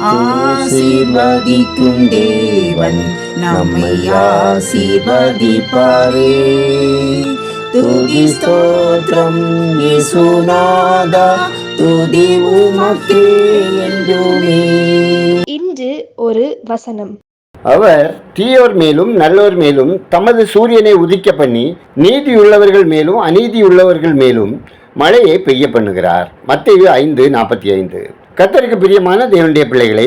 ஆசீர்வதிக்கும் தேவன் நம்மை ஆசீர்வதிப்பாரே. துதி ஸ்தோத்திரம் இயேசுநாதா துதி உமக்கே என்றுமே. இன்று ஒரு வசனம். அவர் தீயோர் மேலும் நல்லோர் மேலும் தமது சூரியனை உதிக்க பண்ணி நீதியுள்ளவர்கள் மேலும் அநீதியுள்ளவர்கள் மேலும் மழையை பெய்ய பண்ணுகிறார். மத்தேயு ஐந்து நாற்பத்தி ஐந்து. கத்தருக்கு பிரியமான தேவனுடைய பிள்ளைகளை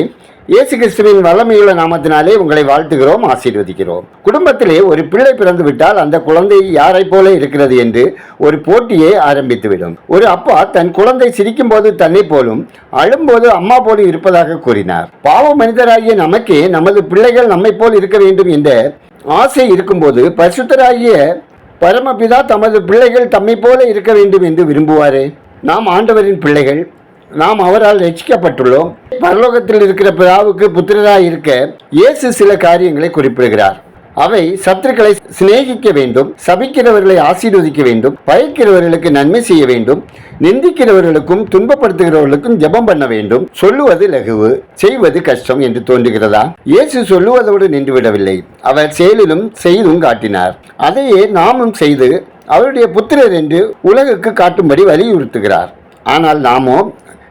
இயேசு கிறிஸ்துவின் வல்லமையுள்ள நாமத்தினாலே உங்களை வாழ்த்துகிறோம் ஆசீர்வதிக்கிறோம். குடும்பத்திலே ஒரு பிள்ளை பிறந்து விட்டால் அந்த குழந்தை யாரை போல இருக்கிறது என்று ஒரு போட்டியை ஆரம்பித்துவிடும். ஒரு அப்பா தன் குழந்தை சிரிக்கும் போது தன்னை போலும் அழும்போது அம்மா போல இருப்பதாக கூறினார். பாவ மனிதராகிய நமக்கே நமது பிள்ளைகள் நம்மை போல் இருக்க வேண்டும் என்ற ஆசை இருக்கும்போது பரிசுத்தராகிய பரமபிதா தமது பிள்ளைகள் தம்மை போல இருக்க வேண்டும் என்று விரும்புவாரே? நாம் ஆண்டவரின் பிள்ளைகள் நாம் அவரால் ரட்சிக்கப்பட்டுள்ளோம். பரலோகத்தில் இருக்கிற பிதாவுக்கு புத்திரராக இருக்க இயேசு சில காரியங்களை குறிப்பிடுகிறார். அவை சத்துருக்களை சிநேகிக்க வேண்டும் சபிக்கிறவர்களை ஆசீர்வதிக்க வேண்டும் பயக்கிறவர்களுக்கு நன்மை செய்ய வேண்டும் நிந்திக்கிறவர்களுக்கும் துன்பப்படுத்துகிறவர்களுக்கும் ஜெபம் பண்ண வேண்டும். சொல்லுவது லகுவு செய்வது கஷ்டம் என்று தோன்றுகிறதா? இயேசு சொல்லுவதோடு நின்றுவிடவில்லை. அவர் செயலிலும் செய்தும் காட்டினார். அதையே நாமும் செய்து அவருடைய புத்திரர் என்று உலகுக்கு காட்டும்படி வலியுறுத்துகிறார். ஆனால் நாமோ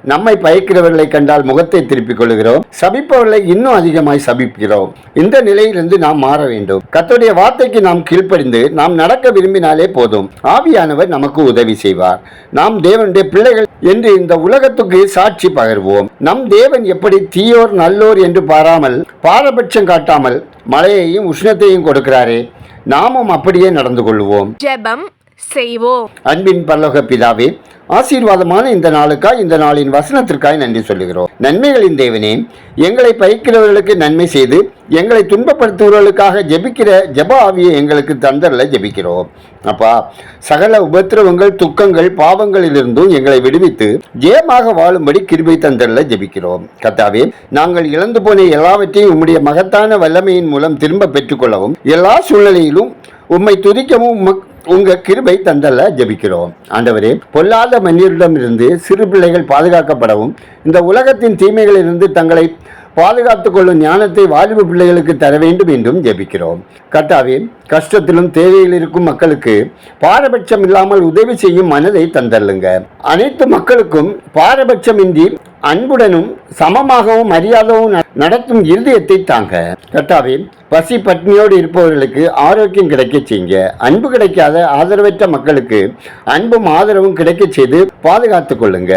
நம்மை பயக்கிறவர்களை கண்டால் முகத்தை திருப்பிக் கொள்கிறோம் சபிப்பவர்களை இன்னும் அதிகமாய் சபிக்கிறோம். இந்த நிலையிலிருந்து நாம் மாற வேண்டும். கர்த்தருடைய வார்த்தைக்கு நாம் கீழ்ப்படிந்து நாம் நடக்க விரும்பினாலே போதும். ஆவியானவர் நமக்கு உதவி செய்வார். நாம் தேவனுடைய பிள்ளைகள் என்று இந்த உலகத்துக்கு சாட்சி பகர்வோம். நம் தேவன் எப்படி தீயோர் நல்லோர் என்று பாராமல் பாரபட்சம் காட்டாமல் மழையையும் உஷ்ணத்தையும் கொடுக்கிறாரே நாமும் அப்படியே நடந்து கொள்வோம். ஜெபம் செய்வோம். அன்பின் பல்லோக பிதாவே ஆசீர்வாதமான இந்த நாளுக்காய் இந்த நாளின் வசனத்திற்காய் நன்றி சொல்லுகிறோம். நன்மைகளின் தேவனே எங்களை பயிக்கிறவர்களுக்கு நன்மை செய்து எங்களை துன்பப்படுத்துபவர்களுக்காக ஜெபிக்கிற ஜப ஆவியை எங்களுக்கு தந்தரில் ஜெபிக்கிறோம். அப்பா சகல உபத்திரவங்கள் துக்கங்கள் பாவங்களிலிருந்தும் எங்களை விடுவித்து ஜெயமாக வாழும்படி கிருபை தந்தரில் ஜெபிக்கிறோம். கத்தாவே நாங்கள் இழந்து போன எல்லாவற்றையும் உம்முடைய மகத்தான வல்லமையின் மூலம் திரும்ப பெற்றுக்கொள்ளவும் எல்லா சூழ்நிலையிலும் உம்மை துதிக்கவும் உங்கள் உங்க கிருபை தந்தல்ல ஜெபிக்கிறோம். ஆண்டவரே பொல்லாத மனிதரிடமிருந்து சிறு பிள்ளைகள் பாதுகாக்கப்படவும் இந்த உலகத்தின் தீமைகளிலிருந்து தங்களை பாதுகாத்துக் கொள்ளும் ஞானத்தை வாலிப பிள்ளைகளுக்கு தர வேண்டும் என்றும் ஜெபிக்கிறோம். கர்த்தாவே கஷ்டத்திலும் தேவையில் இருக்கும் மக்களுக்கு பாரபட்சம் இல்லாமல் உதவி செய்யும் மனதை தந்தள்ளுங்க. அனைத்து மக்களுக்கும் பாரபட்சமின்றி அன்புடனும் சமமாகவும் மரியாதவும் நடத்தும் இருதயத்தை தாங்க. கட்டாவே பசி பட்னியோடு இருப்பவர்களுக்கு ஆரோக்கியம் கிடைக்க செய்யுங்க. அன்பு கிடைக்காத ஆதரவற்ற மக்களுக்கு அன்பும் ஆதரவும் கிடைக்க செய்து பாதுகாத்துக் கொள்ளுங்க.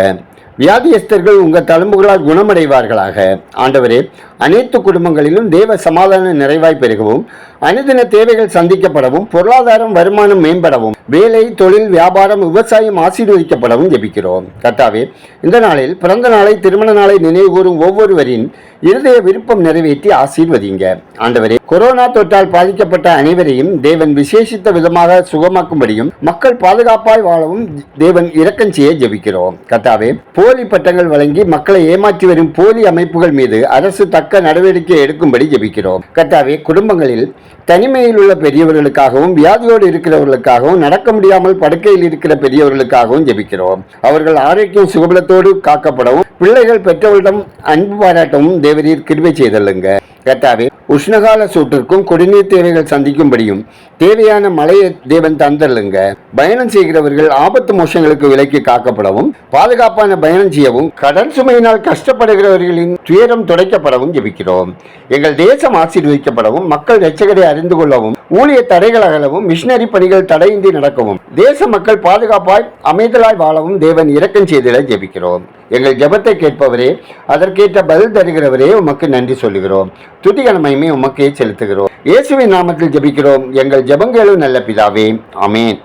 வியாதியஸ்தர்கள் உங்கள் தழும்புகளால் குணமடைவார்களாக. ஆண்டவரே அனைத்து குடும்பங்களிலும் தேவ சமாதான நிறைவாய் பெருகவும் அனுதின தேவைகள் சந்திக்கப்படவும் பொருளாதாரம் வருமானம் மேம்படவும் வேலை தொழில் வியாபாரம் விவசாயம் ஆசீர்வதிக்கப்படவும் ஜெபிக்கிறோம். கர்த்தாவே இந்த நாளில் பிறந்த நாளை திருமண நாளை நினைவுகூரும் ஒவ்வொருவரின் இருதய விருப்பம் நிறைவேற்றி ஆசீர்வதிங்க. ஆண்டவரே கொரோனா தொற்றால் பாதிக்கப்பட்ட அனைவரையும் தேவன் விசேஷித்த விதமாக சுகமாக்கும்படியும் மக்கள் பாதுகாப்பாய் வாழவும் தேவன் இரக்கம் செய்ய ஜெபிக்கிறோம். கர்த்தாவே போலி பட்டங்கள் வழங்கி மக்களை ஏமாற்றி வரும் போலி அமைப்புகள் மீது அரசு தக்க நடவடிக்கை எடுக்கும்படி ஜெபிக்கிறோம். கர்த்தாவே குடும்பங்களில் தனிமையில் உள்ள பெரியவர்களுக்காகவும் வியாதியோடு இருக்கிறவர்களுக்காகவும் நடக்க முடியாமல் படுக்கையில் இருக்கிற பெரியவர்களுக்காகவும் ஜெபிக்கிறோம். அவர்கள் ஆரோக்கியம் சுகபலத்தோடு காக்கப்படவும் பிள்ளைகள் பெற்றவர்களிடம் அன்பு பாராட்டவும் தேவரீர் கிருபை செய்தல்லுங்க கேட்டாவே உஷ்ணகால சூட்டிற்கும் குடிநீர் தேவைகள் சந்திக்கும்படியும் தேவையான மழையை தேவன் தந்தல்லுங்க பயணம் செய்கிறவர்கள் ஆபத்து மோசங்களுக்கு விலக்கி காக்கப்படவும் பாதுகாப்பான பயணம் செய்யவும் கடல் சுமையினால் கஷ்டப்படுகிறவர்களின் துயரம் துடைக்கப்படவும் ஜெபிக்கிறோம். எங்கள் தேசம் ஆசீர்வதிக்கப்படவும் மக்கள் ரட்சகரை அறிந்து கொள்ளவும் ஊழிய தடைகள் அகலவும் மிஷினரி பணிகள் தடையின்றி நடக்கவும் தேச மக்கள் பாதுகாப்பாய் அமைதலாய் வாழவும் தேவன் இரக்கம் செய்திட ஜெபிக்கிறோம். எங்கள் ஜெபத்தை கேட்பவரே அதற்கேற்ற பதில் தருகிறவரே உமக்கு நன்றி சொல்லுகிறோம். துதிகன உமக்கே செலுத்துகிறோம். இயேசுவின் நாமத்தில் ஜெபிக்கிறோம். எங்கள் ஜெபங்களும் நல்ல பிதாவே. அமேன்